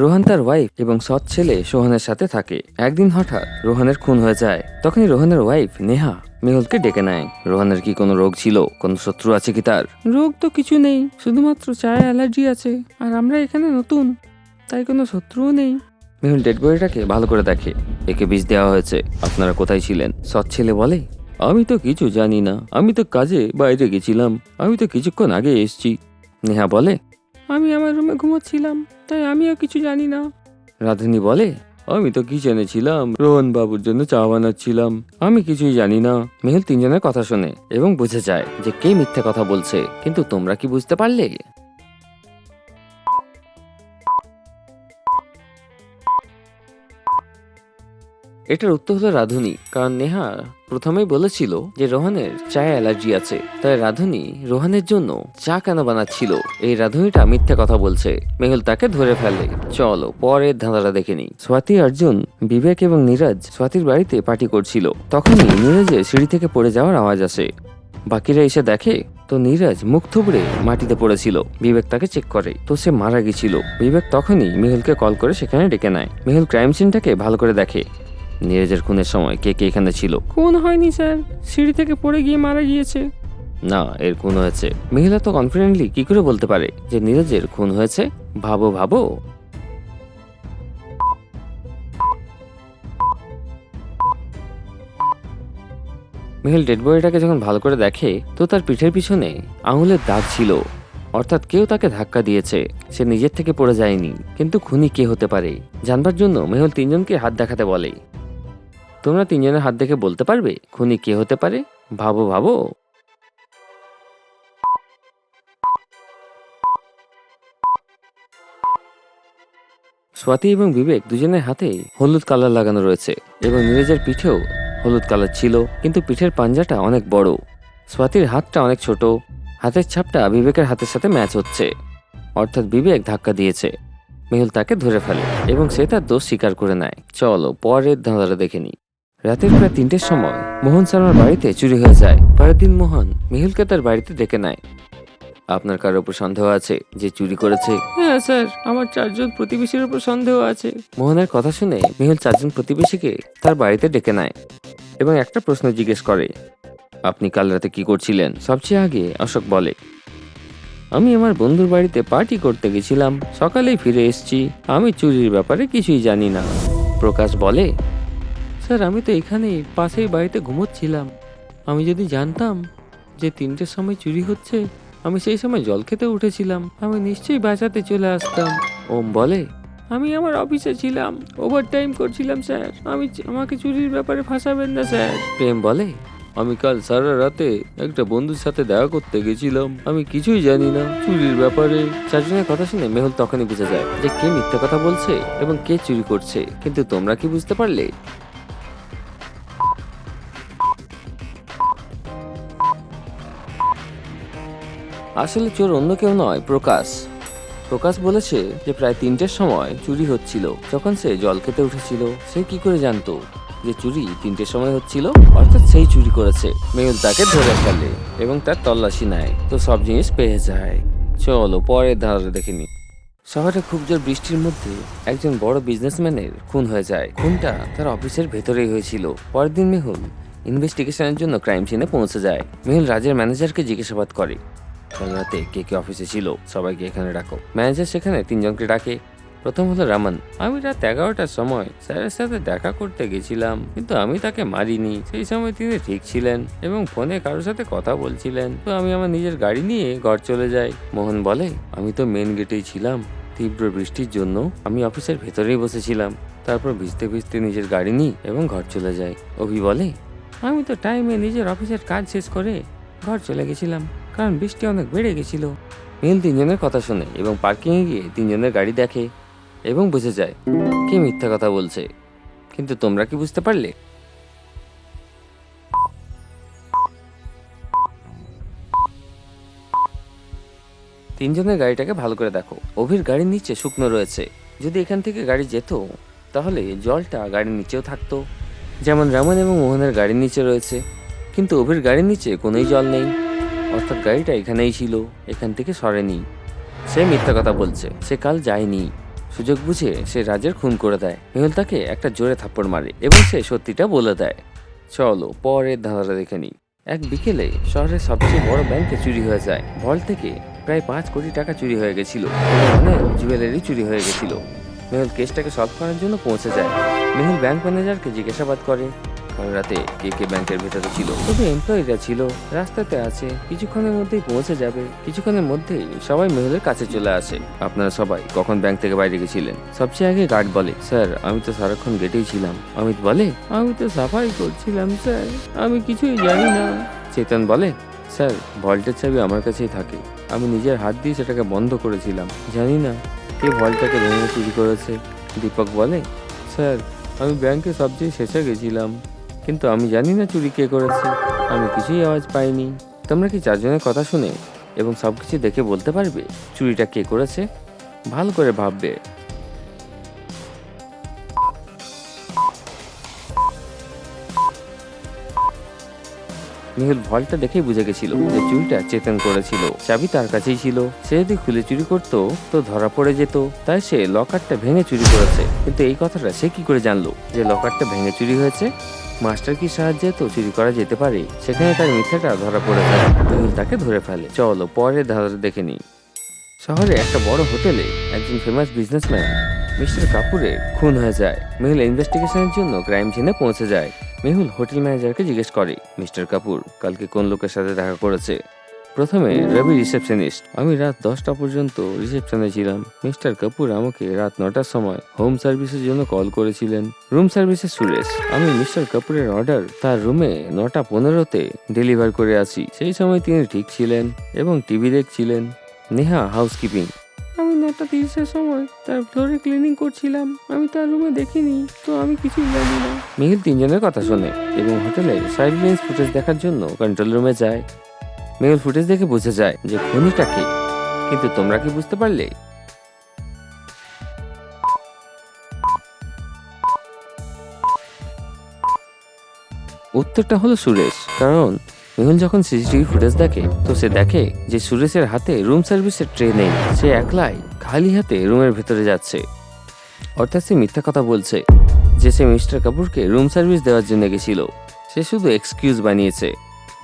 রোহান তার ওয়াইফ এবং সৎ ছেলে সোহানের সাথে থাকে। একদিন হঠাৎ রোহানের খুন হয়ে যায়। তখনই রোহানের ওয়াইফ নেহা মেহুলকে ডেকে নেয়। রোহানের কি কোনো রোগ ছিল? কোনো শত্রু আছে কি তার? রোগ তো কিছু নেই। শুধুমাত্র চায়ের অ্যালার্জি আছে। আর আমরা এখানে নতুন তাই কোনো শত্রুও নেই। মেহুল ডেড বডিটাকে ভালো করে দেখে। একে বিষ দেওয়া হয়েছে। আপনারা কোথায় ছিলেন? সৎ ছেলে বলে আমি তো কিছু জানি না। আমি তো কাজে বাইরে গেছিলাম। আমি তো কিছুক্ষণ আগে এসেছি। নেহা বলে আমি আমার রুমে ঘুমোচ্ছিলাম। তাই আমিও কিছু জানি না। রাধুনি বলে, আমি তো কিচেনে ছিলাম, রোহন বাবুর জন্য চা বানাচ্ছিলাম। আমি কিছুই জানি না। মেহুল তিনজনের কথা শোনে এবং বুঝে যায় যে কে মিথ্যে কথা বলছে। কিন্তু তোমরা কি বুঝতে পারলে? এটার উত্তর হলো রাধুনি, কারণ নেহা প্রথমেই বলেছিল যে রোহানের চায়ে অ্যালার্জি আছে। তাই রাধুনি রোহানের জন্য চা কেন বানাচ্ছিল? এই রাধুনিটা মিথ্যা কথা বলছে। মেহুল তাকে ধরে ফেলে। চলো পরের ধাঁধাটা দেখে নি স্বাতি, অর্জুন, বিবেক এবং নীরজ স্বাতির বাড়িতে পার্টি করছিল। তখনই নীরজের সিঁড়ি থেকে পড়ে যাওয়ার আওয়াজ আসে। বাকিরা এসে দেখে, তো নীরজ মুখ থুবড়ে মাটিতে পড়েছিল। বিবেক তাকে চেক করে, তো সে মারা গেছিল। বিবেক তখনই মেহুলকে কল করে সেখানে ডেকে নেয়। মেহুল ক্রাইম সিনটাকে ভালো করে দেখে। নীরজের খুনের সময় কে কে এখানে ছিল? খুন হয়নি স্যার। সিঁড়ি থেকে পড়ে গিয়ে মারা গিয়েছে। না এর খুন হয়েছে। মহিলা তো কনফিডেন্টলি কি করে বলতে পারে যে নীরজের খুন হয়েছে? ভাবো ভাবো। মেহুল ডেড বডিটাকে যখন ভালো করে দেখে তো তার পিঠের পিছনে আঙুলের দাগ ছিল। অর্থাৎ কেউ তাকে ধাক্কা দিয়েছে। সে নিজের থেকে পড়ে যায়নি। কিন্তু খুনি কে হতে পারে? জানবার জন্য মেহুল তিনজনকে হাত দেখাতে বলে। তোমরা তিনজনের হাত দেখে বলতে পারবে, খুনি কে হতে পারে? ভাবো ভাবো। স্বাতি এবং বিবেক দুজনের হাতে হলুদ কালার লাগানো রয়েছে এবং নীরজের পিঠেও হলুদ কালার ছিল, কিন্তু পিঠের পাঞ্জাটা অনেক বড়। স্বাতির হাতটা অনেক ছোট, হাতের ছাপটা বিবেকের হাতের সাথে ম্যাচ হচ্ছে। অর্থাৎ বিবেক ধাক্কা দিয়েছে। মেহুল তাকে ধরে ফেলে এবং সে তার দোষ স্বীকার করে নেয়। চলো, পরের ধাঁধাটা দেখে নি রাতের প্রায় তিনটের সময় মোহন শর্মার বাড়িতে চুরি হয়ে যায়। পরের দিন মোহন মেহুলকে তার বাড়িতে ডেকে নেয়। আপনার কারোর উপর সন্দেহ আছে যে চুরি করেছে? হ্যাঁ স্যার আমার চারজন প্রতিবেশীর উপর সন্দেহ আছে। মোহনের কথা শুনে মেহুল চারজন প্রতিবেশীকে তার বাড়িতে ডেকে নেয় এবং একটা প্রশ্ন জিজ্ঞেস করে আপনি কাল রাতে কি করছিলেন? সবচেয়ে আগে অশোক বলে আমি আমার বন্ধুর বাড়িতে পার্টি করতে গেছিলাম। সকালেই ফিরে এসেছি। আমি চুরির ব্যাপারে কিছুই জানি না। প্রকাশ বলে স্যার, আমি তো এখানেই পাশেই বাড়িতে ঘুমোচ্ছিলাম। আমি যদি জানতাম যে তিনটের সময় চুরি হচ্ছে, আমি সেই সময় জল খেতে উঠেছিলাম। আমি নিশ্চয়ই বাঁচাতে চলে আসতাম। ওম বলে, আমি আমার অফিসে ছিলাম ওভার টাইম করছিলাম, স্যার। আমি আমাকে চুরির ব্যাপারে ফাঁসাবেন না, স্যার। প্রেম বলে, আমি কাল সারা রাতে একটা বন্ধুর সাথে দেখা করতে গেছিলাম। আমি কিছুই জানি না চুরির ব্যাপারে। চারজনের কথা শুনে মেহুল তখনই বুঝে যায় যে কে মিথ্যে কথা বলছে এবং কে চুরি করছে। কিন্তু তোমরা কি বুঝতে পারলে? আসলে চোর অন্য কেউ নয়, প্রকাশ। প্রকাশ বলেছে যে প্রায় তিনটের সময় চুরি হচ্ছিল। যখন সে জল খেতে উঠেছিল, সে কি করে জানতো যে চুরি তিনটের সময় হচ্ছিল? অর্থাৎ সেই চুরি করেছে। মেহুল তাকে ধরে ফেলে এবং তার তল্লাশি নেয়। তো সব জিনিস পেয়ে যায়। চলো, পরের ধারা দেখে নি। শহরে খুব জোর বৃষ্টির মধ্যে একজন বড় বিজনেসম্যানের খুন হয়ে যায়। খুনটা তার অফিসের ভেতরেই হয়েছিল। পরের দিন মেহুল ইনভেস্টিগেশনের জন্য ক্রাইম সিনে পৌঁছে যায়। মেহুল রাজের ম্যানেজারকে জিজ্ঞাসাবাদ করে। কাল রাতে কে কে অফিসে ছিল, সবাইকে এখানে ডাকো। ম্যানেজার সেখানে তিনজনকে ডাকে। প্রথম হলো রামান। আমি রাত এগারোটার সময় স্যারের সাথে দেখা করতে গেছিলাম, কিন্তু আমি তাকে মারিনি। সেই সময় তিনি ঠিক ছিলেন এবং ফোনে কারোর সাথে কথা বলছিলেন। তো আমি আমার নিজের গাড়ি নিয়ে ঘর চলে যাই। মোহন বলে, আমি তো মেন গেটেই ছিলাম। তীব্র বৃষ্টির জন্য আমি অফিসের ভেতরেই বসেছিলাম। তারপর ভিজতে ভিজতে নিজের গাড়ি নিই এবং ঘর চলে যাই। অভি বলে, আমি তো টাইমে নিজের অফিসের কাজ শেষ করে ঘর চলে গেছিলাম। কারণ বৃষ্টি অনেক বেড়ে গেছিল। মিল তিনজনের কথা শুনে এবং পার্কিংয়ে গিয়ে তিনজনের গাড়ি দেখে এবং বুঝে যায় কে মিথ্যা কথা বলছে। কিন্তু তোমরা কি বুঝতে পারলে? তিনজনের গাড়িটাকে ভালো করে দেখো। অভির গাড়ির নিচে শুকনো রয়েছে। যদি এখান থেকে গাড়ি যেত, তাহলে জলটা গাড়ির নিচেও থাকতো। যেমন রামন এবং মোহনের গাড়ির নিচে রয়েছে। কিন্তু অভির গাড়ির নিচে কোনোই জল নেই। অর্থাৎ গাড়িটা এখানেই ছিল, এখান থেকে সরেনি। সে মিথ্যা কথা বলছে, সে কাল যায়নি। সুযোগ বুঝে সে রাজের খুন করে দেয়। মেহুল তাকে একটা জোরে থাপ্পড় মারে এবং সে সত্যিটা বলে দেয়। চলো, পরের ধাঁধাটা দেখে নিই। এক বিকেলে শহরের সবচেয়ে বড় ব্যাংকে চুরি হয়ে যায়। ভল্ট থেকে প্রায় পাঁচ কোটি টাকা চুরি হয়ে গেছিল। অনেক জুয়েলারি চুরি হয়ে গেছিল। মেহুল কেসটাকে সলভ করার জন্য পৌঁছে যায়। মেহুল ব্যাংক ম্যানেজারকে জিজ্ঞাসাবাদ করে কাল রাতে কে কে ব্যাংকের ভেতরে ছিল? শুধু এমপ্লয়িরা ছিল রাস্তাতে আছে কিছুক্ষণের মধ্যেই পৌঁছে যাবে কিছুক্ষণের মধ্যেই সবাই মেহুলের কাছে চলে আসে। আপনারা সবাই কখন ব্যাংক থেকে বাইরে গেছিলেন? সবচেয়ে আগে গার্ড বলে স্যার আমি তো সারাক্ষণ গেটেই ছিলাম। অমিত বলে আমি তো সাফাই করছিলাম স্যার। আমি কিছুই জানি না। চেতন বলে স্যার ভল্টের চাবি আমার কাছেই থাকে। আমি নিজের হাত দিয়ে সেটাকে বন্ধ করেছিলাম। জানি না কে ভল্টটাকে ভেঙে চুরি করেছে। দীপক বলে স্যার আমি ব্যাংকে সবচেয়ে শেষে গেছিলাম। কিন্তু আমি জানি না চুরি কে করেছে। আমি কিছুই আওয়াজ পাইনি। তোমরা কি চারজনের কথা শুনে এবং সব কিছু দেখে বলতে পারবে চুরিটা কে করেছে? ভালো করে ভাববে। মেহুল ভলটা দেখেই বুঝে গেছিল যে চুরিটা চেতন করেছিল। চাবি তার কাছেই ছিল। সে যদি খুলে চুরি করতো, তো ধরা পড়ে যেত। তাই সে লকারটা ভেঙে চুরি করেছে। কিন্তু এই কথাটা সে কি করে জানলো? যে লকারটা ভেঙে চুরি হয়েছে? মাস্টার কি সাহায্যে তো চুরি করা যেতে পারে? সেখানে তার মিথ্যাটা ধরা পড়ে যায়। মেহুল তাকে ধরে ফেলে। চলো, পরে ধাঁধাটা দেখে নিই। শহরে একটা বড় হোটেলে একজন ফেমাস বিজনেসম্যান মিস্টার কাপুরের খুন হয়ে যায়। মেহুল ইনভেস্টিগেশনের জন্য ক্রাইম সিনে পৌঁছে যায়। মেহুল হোটেল ম্যানেজারকে জিজ্ঞেস করে, মিস্টার কাপুর, কালকে কোন লোকের সাথে দেখা করেছে? প্রথমে রবি রিসেপশনিস্ট। আমি রাত দশটা পর্যন্ত রিসেপশনে ছিলাম। মিস্টার কাপুর আমাকে রাত নটার সময় হোম সার্ভিসের জন্য কল করেছিলেন। রুম সার্ভিসে সুরেশ। আমি মিস্টার কাপুরের অর্ডার তার রুমে নটা পনেরোতে ডেলিভার করে আসি সেই সময় তিনি ঠিক ছিলেন এবং টিভি দেখছিলেন। নেহা হাউসকিপিং। আমি নটা তিরিশের সময় তার ফ্লোরে ক্লিনিং করছিলাম। আমি তার রুমে দেখিনি, তো আমি কিছুই জানি না। মিহিল তিনজনের কথা শোনে এবং হোটেলে সার্ভিলেন্স ফুটেজ দেখার জন্য কন্ট্রোল রুমে যায়। মেহুল ফুটেজ দেখে বোঝা যায় যে খুনিটা কে। কিন্তু তোমরা কি বুঝতে পারলে? উত্তরটা হলো সুরেশ, কারণ মেহুল যখন সিসিটিভি ফুটেজ দেখে, তো সে দেখে যে সুরেশের হাতে রুম সার্ভিসের ট্রে নেই। সে একলাই খালি হাতে রুমের ভেতরে যাচ্ছে। অর্থাৎ সে মিথ্যা কথা বলছে যে সে মিস্টার কাপুরকে রুম সার্ভিস দেওয়ার জন্য গেছিল। সে শুধু এক্সকিউজ বানিয়েছে।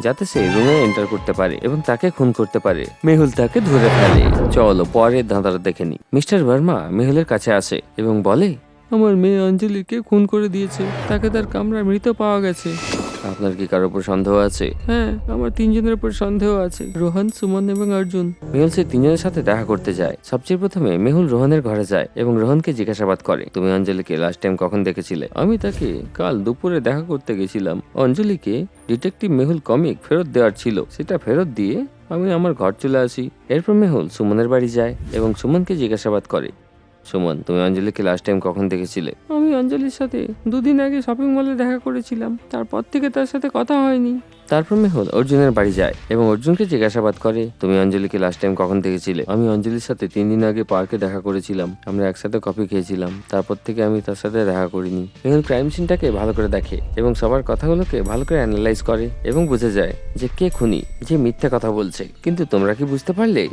যাতে সে রুমে এন্টার করতে পারে এবং তাকে খুন করতে পারে। মেহুল তাকে ধরে ফেলে। চলো, পরে ধাঁধাটা দেখে নি মিস্টার ভার্মা মেহুলের কাছে আসে এবং বলে, আমার মেয়ে অঞ্জলিকে খুন করে দিয়েছে। তাকে তার কামরা মৃত পাওয়া গেছে। আপনার কি কারোর উপর সন্দেহ আছে? হ্যাঁ আমার তিনজনের উপর সন্দেহ আছে রোহন সুমন এবং অর্জুন। মেহুল সেই তিনজনের সাথে দেখা করতে যায়। সবচেয়ে প্রথমে মেহুল রোহনের ঘরে যায় এবং রোহনকে জিজ্ঞাসাবাদ করে তুমি অঞ্জলিকে লাস্ট টাইম কখন দেখেছিলে? আমি তাকে কাল দুপুরে দেখা করতে গেছিলাম। অঞ্জলিকে ডিটেকটিভ মেহুল কমিক ফেরত দেওয়ার ছিল। সেটা ফেরত দিয়ে আমি আমার ঘর চলে আসি। এরপর মেহুল সুমনের বাড়ি যায় এবং সুমনকে জিজ্ঞাসাবাদ করে সুমন তুমি অঞ্জলিকে লাস্ট টাইম কখন দেখেছিলে? আমি অঞ্জলির সাথে দুদিন আগে শপিং মলে দেখা করেছিলাম। তারপর থেকে তার সাথে কথা হয়নি। তারপর মেহুল অর্জুনের বাড়ি যায় এবং অর্জুনকে জিজ্ঞাসাবাদ করে তুমি অঞ্জলিকে লাস্ট টাইম কখন দেখেছিলে? আমি অঞ্জলির সাথে তিন দিন আগে পার্কে দেখা করেছিলাম। আমরা একসাথে কফি খেয়েছিলাম। তারপর থেকে আমি তার সাথে দেখা করিনি। মেহুল ক্রাইম সিনটাকে ভালো করে দেখে এবং সবার কথাগুলোকে ভালো করে অ্যানালাইজ করে এবং বুঝে যায় যে কে খুনি যে মিথ্যা কথা বলছে। কিন্তু তোমরা কি বুঝতে পারলে?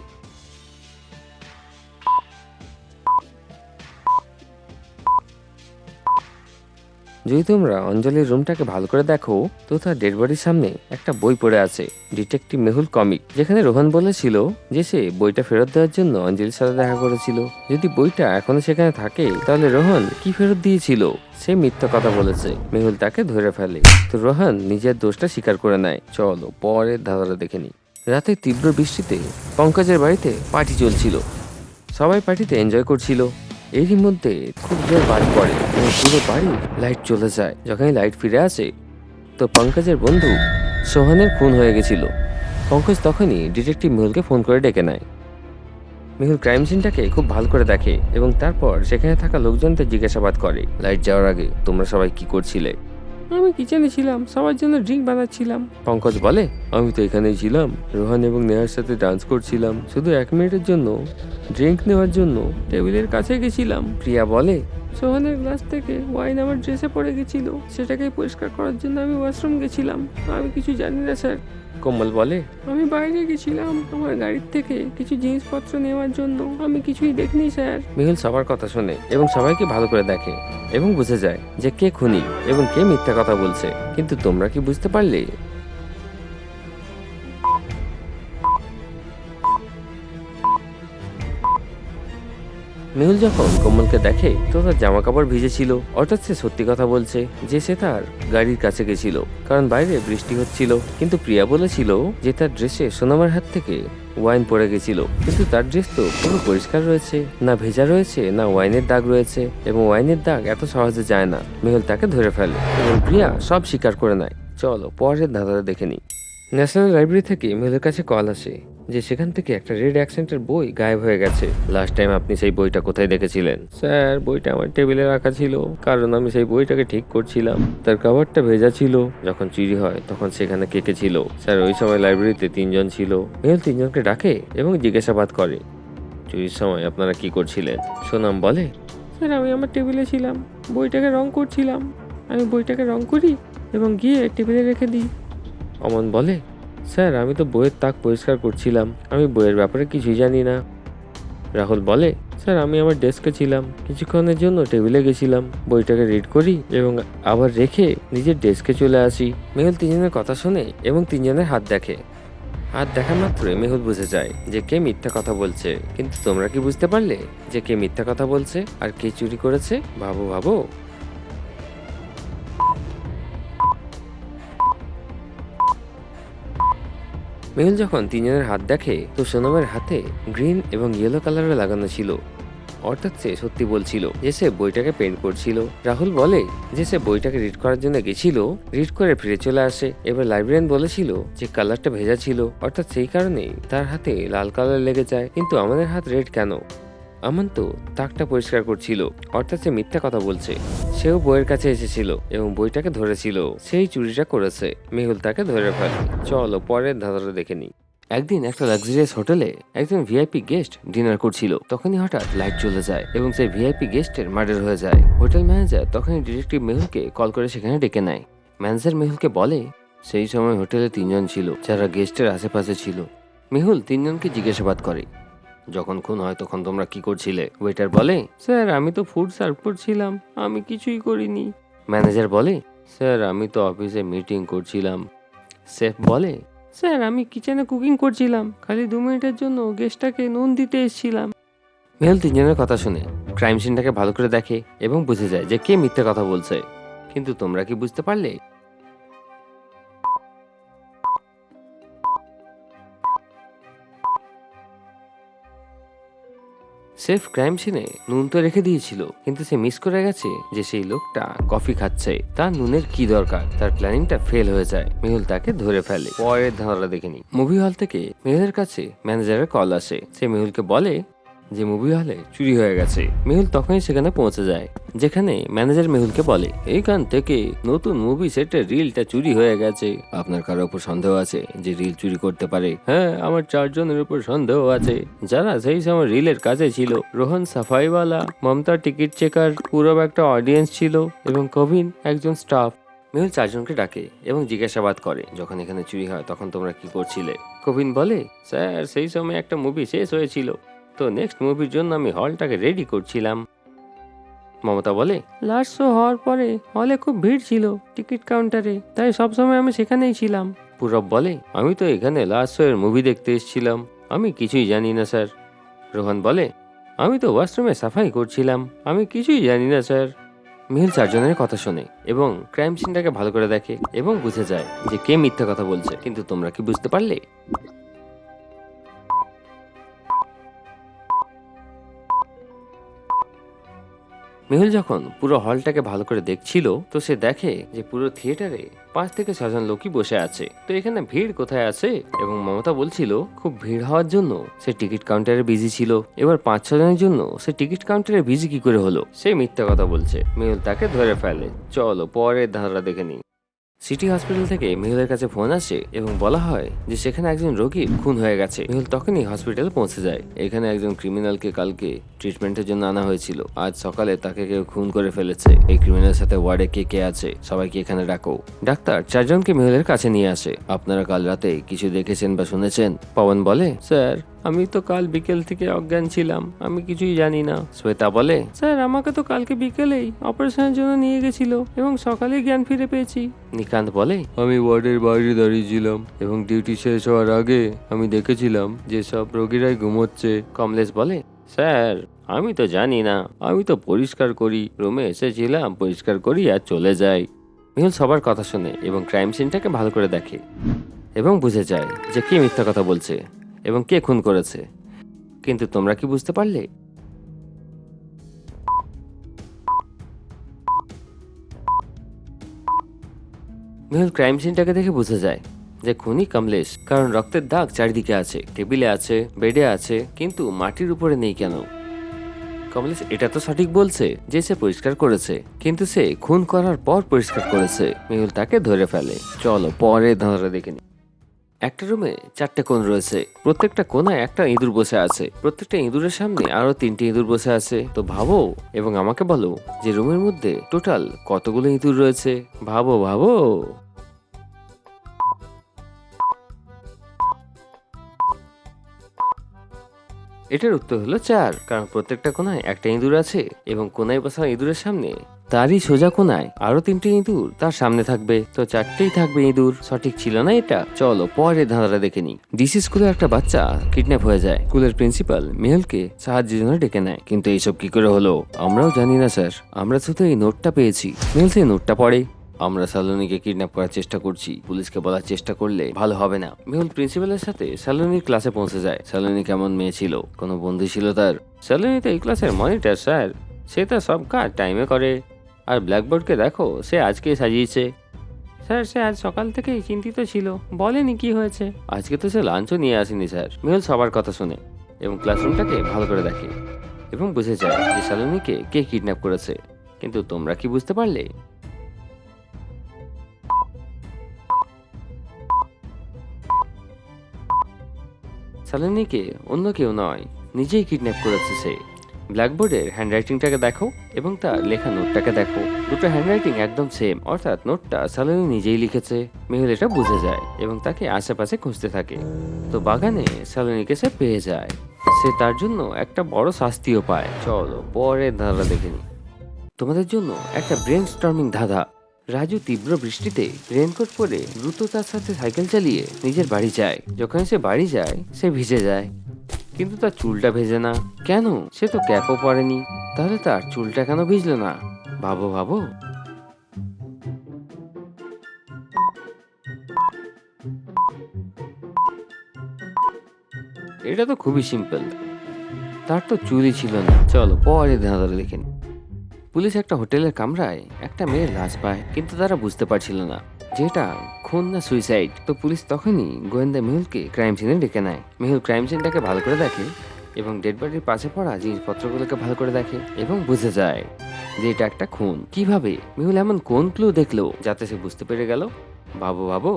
যদি তোমরা অঞ্জলির রুমটাকে ভালো করে দেখো, তো তার ডেড বডির সামনে একটা বই পড়ে আছে ডিটেকটিভ মেহুল কমিক যেখানে রোহন বলেছিল যে সে বইটা ফেরত দেওয়ার জন্য অঞ্জলির সাথে দেখা করেছিল। যদি বইটা এখনও সেখানে থাকে, তাহলে রোহন কি ফেরত দিয়েছিল? সে মিথ্যা কথা বলেছে। মেহুল তাকে ধরে ফেলে। তো রোহন নিজের দোষটা স্বীকার করে নেয়। চলো, পরের ধাঁধাটা দেখে নি রাতে তীব্র বৃষ্টিতে পঙ্কজের বাড়িতে পার্টি চলছিল। সবাই পার্টিতে এনজয় করছিল। এরই মধ্যে খুব জোর বাড়ি পড়ে এবং পুরো বাড়ি লাইট চলে যায়। যখনই লাইট ফিরে আসে, তো পঙ্কজের বন্ধু সোহানের খুন হয়ে গেছিল। পঙ্কজ তখনই ডিটেকটিভ মেহুলকে ফোন করে ডেকে নেয়। মেহুল ক্রাইম সিনটাকে খুব ভালো করে দেখে এবং তারপর সেখানে থাকা লোকজনদের জিজ্ঞাসাবাদ করে, লাইট যাওয়ার আগে তোমরা সবাই কি করছিলে? আমি কিচেনে ছিলাম সবার জন্য ড্রিঙ্ক বানাচ্ছিলাম। পঙ্কজ বলে আমি তো এখানেই ছিলাম রোহান এবং নেহার সাথে ডান্স করছিলাম শুধু এক মিনিটের জন্য ড্রিঙ্ক নেওয়ার জন্য টেবিলের কাছে গেছিলাম। প্রিয়া বলে সোহানের গ্লাস থেকে ওয়াইন আমার ড্রেসে পড়ে গেছিল সেটাকে পরিষ্কার করার জন্য আমি ওয়াশরুম গেছিলাম। আমি কিছু জানি না স্যার। কোমল বলে? আমি বাইরে গেছিলাম আমার গাড়ির থেকে কিছু জিনিসপত্র নেওয়ার জন্য। আমি কিছুই দেখিনি স্যার। মেহুল সবার কথা শোনে এবং সবাইকে ভালো করে দেখে এবং বুঝে যায় যে কে খুনি এবং কে মিথ্যা কথা বলছে। কিন্তু তোমরা কি বুঝতে পারলে? মেহুল যখন কোমলকে দেখে তো তার জামা কাপড় ভিজেছিল অর্থাৎ সে সত্যি কথা বলছে যে সে তার গাড়ির কাছে গেছিল। কারণ বাইরে বৃষ্টি হচ্ছিল। কিন্তু প্রিয়া বলেছিল যে তার ড্রেসে সোনামার হাত থেকে ওয়াইন পড়ে গেছিল। কিন্তু তার ড্রেস তো পুরো পরিষ্কার রয়েছে। না ভেজা রয়েছে, না ওয়াইনের দাগ রয়েছে এবং ওয়াইনের দাগ এত সহজে যায় না। মেহুল তাকে ধরে ফেলে এবং প্রিয়া সব স্বীকার করে নেয়। চলো পরের ধাঁধাটা দেখে নিই। ন্যাশনাল লাইব্রেরি থেকে মেহুলের কাছে কল আসে যে সেখান থেকে একটা রেড অ্যাক্সেন্টের বই গায়েব হয়ে গেছে। লাস্ট টাইম আপনি সেই বইটা কোথায় দেখেছিলেন? স্যার, বইটা আমার টেবিলে রাখা ছিল, কারণ আমি সেই বইটাকে ঠিক করছিলাম। তার কাভারটা ভেজা ছিল। যখন চুরি হয়, তখন সেখানে কেটে ছিল? স্যার, ওই সময় লাইব্রেরিতে তিনজন ছিল। মেহুল তিনজনকে ডাকে এবং জিজ্ঞাসাবাদ করে। চুরির সময় আপনারা কি করছিলেন? সোনাম বলে, স্যার, আমি আমার টেবিলে ছিলাম। বইটাকে রং করছিলাম। আমি বইটাকে রং করি এবং গিয়ে টেবিলে রেখে দিই। অমন বলে, স্যার, আমি তো বইয়ের তাক পরিষ্কার করছিলাম। আমি বইয়ের ব্যাপারে কিছুই জানি না। রাহুল বলে, স্যার, আমি আমার ডেস্কে ছিলাম। কিছুক্ষণের জন্য টেবিলে গেছিলাম। বইটাকে রিড করি এবং আবার রেখে নিজের ডেস্কে চলে আসি। মেহুল তিনজনের কথা শুনে এবং তিনজনের হাত দেখে। হাত দেখা মাত্রই মেহুল বুঝে যায় যে কে মিথ্যা কথা বলছে। কিন্তু তোমরা কি বুঝতে পারলে যে কে মিথ্যা কথা বলছে আর কে চুরি করেছে? ভাবো ভাবো। মেহুল যখন তিনজনের হাত দেখে, তো সোনমের হাতে গ্রিন এবং ইয়েলো কালারও লাগানো ছিল। অর্থাৎ সে সত্যি বলছিল যে সে বইটাকে পেন্ট করছিল। রাহুল বলে যে সে বইটাকে রিড করার জন্য গেছিল রিড করে ফিরে চলে আসে। এবার লাইব্রেরিয়ান বলেছিল যে কালারটা ভেজা ছিল, অর্থাৎ সেই কারণেই তার হাতে লাল কালার লেগে যায়। কিন্তু আমাদের হাত রেড কেন? আমান তো তাকটা পরিষ্কার করছিল, অর্থাৎ সে মিথ্যা কথা বলছে। সেও বইয়ের কাছে এসেছিল এবং বইটাকে ধরেছিল। সেই চুরিটা করেছে। মেহুল তাকে ধরে ফেলে। চলো পরের ধাঁধাটা দেখে নিই। একদিন একটা লাক্সারিয়াস হোটেলে একজন ভিআইপি গেস্ট ডিনার করছিল। তখনই হঠাৎ লাইট চলে যায় এবং সেই ভিআইপি গেস্টের মার্ডার হয়ে যায়। হোটেল ম্যানেজার তখনই ডিটেকটিভ মেহুলকে কল করে সেখানে ডেকে নেয়। ম্যানেজার মেহুলকে বলে, সেই সময় হোটেলে তিনজন ছিল, যারা গেস্টের আশেপাশে ছিল। মেহুল তিনজনকে জিজ্ঞাসাবাদ করে। যখন খুন হয় তখন তোমরা কি করছিলে? ওয়েটার বলে, স্যার, আমি তো ফুড সার্ভ করছিলাম। আমি কিছুই করিনি। ম্যানেজার বলে, স্যার, আমি তো অফিসে মিটিং করছিলাম। শেফ বলে, স্যার, আমি কিচেনে কুকিং করছিলাম। খালি দু মিনিটের জন্য গেস্টটাকে নুন দিতে এসেছিলাম। মেহুল তিনজনের কথা শুনে ক্রাইম সিনটাকে ভালো করে দেখে এবং বুঝে যায় যে কে মিথ্যে কথা বলছে। কিন্তু তোমরা কি বুঝতে পারলে? সেফ ক্রাইম সিনে নুন তো রেখে দিয়েছিল, কিন্তু সে মিস করে গেছে যে সেই লোকটা কফি খাচ্ছে। তার নুনের কি দরকার? তার প্ল্যানিংটা ফেল হয়ে যায়। মেহুল তাকে ধরে ফেলে। পরের ধারা দেখেনি মুভি হল থেকে মেহুলের কাছে ম্যানেজারের কল আসে। সে মেহুলকে বলে যে মুভি হলে চুরি হয়ে গেছে। মেহুল তখনই সেখানে পৌঁছে যায়, যেখানে ম্যানেজার মেহুলকে বলে, এইখান থেকে নতুন মুভি সেটের রিলটা চুরি হয়ে গেছে। আপনার কারোর উপর সন্দেহ আছে যে রিল চুরি করতে পারে? হ্যাঁ আমার চারজনের উপর সন্দেহ আছে। যারা সেই সময় রিলের কাছে ছিল, রোহন সাফাইওয়ালা, মমতা টিকিট চেকার পুরো একটা অডিয়েন্স ছিল এবং কবিন একজন স্টাফ। মেহুল চারজনকে ডাকে এবং জিজ্ঞাসাবাদ করে, যখন এখানে চুরি হয়, তখন তোমরা কি করছিলে? কবিন বলে, স্যার, সেই সময় একটা মুভি শেষ হয়েছিল। তো নেক্সট মুভির জন্য আমি হলটাকে রেডি করছিলাম। মমতা বলে লাস্ট শো হওয়ার পরে হলে খুব ভিড় ছিল টিকিট কাউন্টারে তাই সবসময় আমি সেখানেই ছিলাম। পুরব বলে, আমি তো এখানে লাস্ট শো এর মুভি দেখতে এসেছিলাম। আমি কিছুই জানি না স্যার রোহন বলে, আমি তো ওয়াশরুমে সাফাই করছিলাম। আমি কিছুই জানি না স্যার মিহিল চারজনের কথা শোনে এবং ক্রাইম সিনটাকে ভালো করে দেখে এবং বুঝে যায় যে কে মিথ্যা কথা বলছে। কিন্তু তোমরা কি বুঝতে পারলে? মেহুল যখন পুরো হলটাকে ভালো করে দেখছিল, তো সে দেখে যে পুরো থিয়েটারে পাঁচ থেকে ছজন লোকই বসে আছে। তো এখানে ভিড় কোথায় আছে? এবং মমতা বলছিল, খুব ভিড় হওয়ার জন্য সে টিকিট কাউন্টারে বিজি ছিল। এবার পাঁচ ছজনের জন্য সে টিকিট কাউন্টারে বিজি কি করে হলো? সে মিথ্যা কথা বলছে। মেহুল তাকে ধরে ফেলে। চলো, পরের ধারা দেখে নি সিটি হসপিটাল থেকে মেহুলের কাছে ফোন আসে এবং বলা হয় যে সেখানে একজন রোগী খুন হয়ে গেছে। মেহুল তখনই হসপিটালে পৌঁছে যায়। এখানে একজন ক্রিমিনালকে কালকে ট্রিটমেন্টের জন্য আনা হয়েছিল। আজ সকালে তাকে কেউ খুন করে ফেলেছে। এই ক্রিমিনালের সাথে ওয়ার্ডে কে কে আছে, সবাইকে এখানে ডাকো। ডাক্তার, চারজনকে মেহুলের কাছে নিয়ে আসে। আপনারা কাল রাতে কিছু দেখেছেন বা শুনেছেন? পবন বলে, স্যার আমি তো কাল বিকেল থেকে অজ্ঞান ছিলাম আমি কিছুই জানি না। শ্বেতা বলে? স্যার আমাকে তো কালকে বিকেলেই অপারেশনের জন্য নিয়ে গেছিল এবং সকালে জ্ঞান ফিরে পেয়েছি। নিকান্ত বলে? আমি ওয়ার্ডের বাইরে দাঁড়িয়েছিলাম এবং ডিউটি শেষ হওয়ার আগে আমি দেখেছিলাম যে সব রোগীরাই ঘুমোচ্ছে। কমলেশ বলে? স্যার আমি তো জানি না। আমি তো পরিষ্কার করি রুমে এসেছিলাম পরিষ্কার করি আর চলে যাই। মেহুল সবার কথা শুনে এবং ক্রাইম সিনটাকে ভালো করে দেখে এবং বুঝে যায় যে কে মিথ্যা কথা বলছে। এবং কে খুন করেছে। কিন্তু তোমরা কি বুঝতে পারলে? মেহুল ক্রাইম সিনটাকে দেখে বুঝে যায় যে খুনি কমলেশ, কারণ রক্তের দাগ চারিদিকে আছে, টেবিলে আছে, বেডে আছে, কিন্তু মাটির উপরে নেই কেন? কমলেশ এটা তো সঠিক বলছে যে সে পরিষ্কার করেছে, কিন্তু সে খুন করার পর পরিষ্কার করেছে। মেহুল তাকে ধরে ফেলে। চলো পরে ধাঁধা দেখে নি। একটা রুমে চারটে কোণ রয়েছে। প্রত্যেকটা কোণায় একটা ইঁদুর বসে আছে। প্রত্যেকটা ইঁদুরের সামনে আরও তিনটে ইঁদুর বসে আছে। তো ভাবো এবং আমাকে বলো যে রুমের মধ্যে টোটাল কতগুলো ইঁদুর রয়েছে? ভাবো ভাবো। এটার উত্তর হলো চার, কারণ প্রত্যেকটা কোনায় একটা ইঁদুর আছে এবং কোনায় বসা ইঁদুরের সামনে তারই সোজা কোনায় আরও তিনটে ইঁদুর তার সামনে থাকবে। তো চারটেই থাকবে ইঁদুর। সঠিক ছিল না এটা। চলো পরে ধাঁধাটা দেখে নি ডিসি স্কুলে একটা বাচ্চা কিডন্যাপ হয়ে যায়। স্কুলের প্রিন্সিপাল মেহুলকে সাহায্যের জন্য ডেকে নেয়। কিন্তু এইসব কি করে হলো? আমরাও জানি না, স্যার। আমরা শুধু এই নোটটা পেয়েছি। মেহুল সেই নোটটা পড়ে। আমরা সালোনিকে কিডন্যাপ করার চেষ্টা করছি। পুলিশকে বলার চেষ্টা করলে ভালো হবে না। মেহুল প্রিন্সিপালের সাথে সালোনির ক্লাসে পৌঁছে যায়। সালোনি কেমন মেয়ে ছিল? কোনো বন্ধু ছিল তার? সালোনি তো এই ক্লাসের মনিটর স্যার। সে তো সব কাজ টাইমে করে। আর ব্ল্যাকবোর্ডকে দেখো সে আজকে সাজিয়েছে। স্যার সে আজ সকাল থেকেই চিন্তিত ছিল। বলেনি কি হয়েছে? আজকে তো সে লাঞ্চও নিয়ে আসেনি স্যার। মেহুল সবার কথা শুনে এবং ক্লাসরুমটাকে ভালো করে দেখে এবং বুঝে যায় যে সালোনিকে কে কিডন্যাপ করেছে। কিন্তু তোমরা কি বুঝতে পারলে? সালোনিকে অন্য কেউ নয় নিজেই কিডন্যাপ করেছে সে। ব্ল্যাকবোর্ডের হ্যান্ডরাইটিংটাকে দেখো এবং তার লেখা নোটটাকে দেখো। দুটো হ্যান্ডরাইটিং একদম সেম অর্থাৎ নোটটা সালোনি নিজেই লিখেছে মেহুল এটা বুঝে যায় এবং তাকে আশেপাশে খুঁজতে থাকে। তো বাগানে সালোনিকে সে পেয়ে যায়। সে তার জন্য একটা বড় শাস্তিও পায়। চলো, পরের ধাঁধা দেখে নি তোমাদের জন্য একটা ব্রেন স্টর্মিং ধাঁধা। রাজু তীব্র বৃষ্টিতে রেনকোট পরে দ্রুততার সাথে সাইকেল চালিয়ে নিজের বাড়ি যায়। যখন সে বাড়ি যায়, সে ভিজে যায়। কিন্তু তার চুলটা ভেজে না। কেন? সে তো ক্যাপও পরেনি। তাহলে তার চুলটা কেন ভিজলো না? ভাবো ভাবো। এটা তো খুবই সিম্পল তার তো চুলই ছিল না। চলো, পরে ধাঁধাটা দেখে পুলিশ একটা হোটেলের কামরায় একটা মেয়ের লাশ পায়, কিন্তু তারা বুঝতে পারছিল না। যেটা খুন না সুইসাইড, তো পুলিশ তখনই গোয়েন্দা মেহুলকে ক্রাইম সিনে ডেকে নেয়। মেহুল ক্রাইম সিনটাকে ভালো করে দেখে এবং ডেড বডির পাশে পড়া জিনিসপত্রগুলোকে ভালো করে দেখে এবং বুঝে যায় যে এটা একটা খুন। কীভাবে? মেহুল এমন কোন ক্লু দেখল যাতে সে বুঝতে পেরে গেল? বাবু ভাবো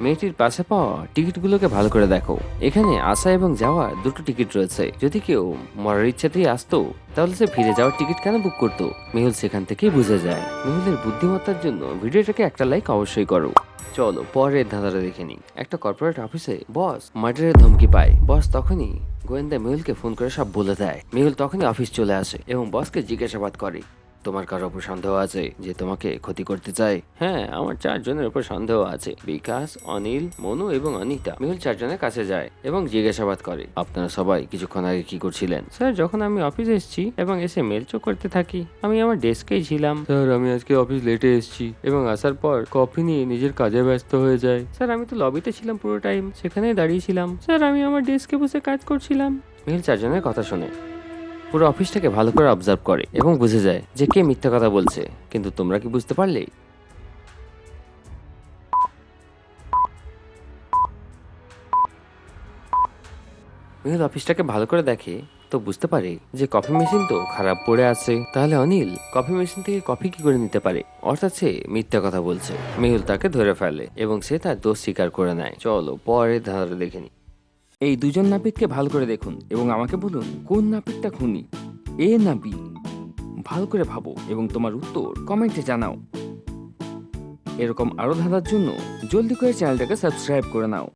মেয়েটির পাশে পাওয়া টিকিটগুলোকে ভালো করে দেখো। এখানে আসা এবং যাওয়ার দুটো টিকিট রয়েছে। যদি কেউ মরার ইচ্ছাতেই আসতো, তাহলে সে ফিরে যাওয়ার টিকিট কেন বুক করতো? মেহুল সেখান থেকেই বুঝে যায়। মেহুলের বুদ্ধিমত্তার জন্য ভিডিওটাকে একটা লাইক অবশ্যই করো। চলো, পরের ধাঁধাটা দেখে নিই। একটা কর্পোরেট অফিসে বস মার্ডারের ধমকি পায়। বস তখনই গোয়েন্দা মেহুলকে ফোন করে সব বলে দেয়। মেহুল তখনই অফিস চলে আসে এবং বসকে জিজ্ঞাসাবাদ করে। তোমার কারোর উপর সন্দেহ আছে যে তোমাকে ক্ষতি করতে চায়? হ্যাঁ আমার চারজনের উপর সন্দেহ আছে। বিকাশ অনিল মনু এবং অনিতা। মেহুল চারজনের কাছে যায় এবং জিজ্ঞাসাবাদ করে আপনারা সবাই কিছুক্ষণ আগে কি করছিলেন? স্যার যখন আমি অফিস এসেছি এবং এসে মেল চোখ করতে থাকি আমি আমার ডেস্কেই ছিলাম। স্যার আমি আজকে অফিস লেটে এসেছি এবং আসার পর কফি নিয়ে নিজের কাজে ব্যস্ত হয়ে যায়। স্যার আমি তো লবিতে ছিলাম পুরো টাইম সেখানেই দাঁড়িয়েছিলাম স্যার আমি আমার ডেস্কে বসে কাজ করছিলাম। মেহুল চারজনের কথা শুনে। পুরো অফিসটাকে ভালো করে অবজার্ভ করে এবং বুঝে যায় যে কে মিথ্যা কথা বলছে। কিন্তু তোমরা কি বুঝতে পারলে? মেহুল অফিসটাকে ভালো করে দেখে, তো বুঝতে পারে যে কফি মেশিন তো খারাপ পড়ে আছে। তাহলে অনিল কফি মেশিন থেকে কফি কি করে নিতে পারে? অর্থাৎ সে মিথ্যা কথা বলছে। মেহুল তাকে ধরে ফেলে এবং সে তার দোষ স্বীকার করে নেয়। চলো পরে ধারা দেখে নি এই দুজন নাপিতকে ভালো করে দেখুন এবং আমাকে বলুন, কোন নাপিতটা খুনি? এ না বি? ভালো করে ভাবো এবং তোমার উত্তর কমেন্টে জানাও। এরকম আরও ধাঁধার জন্য জলদি করে চ্যানেলটাকে সাবস্ক্রাইব করে নাও।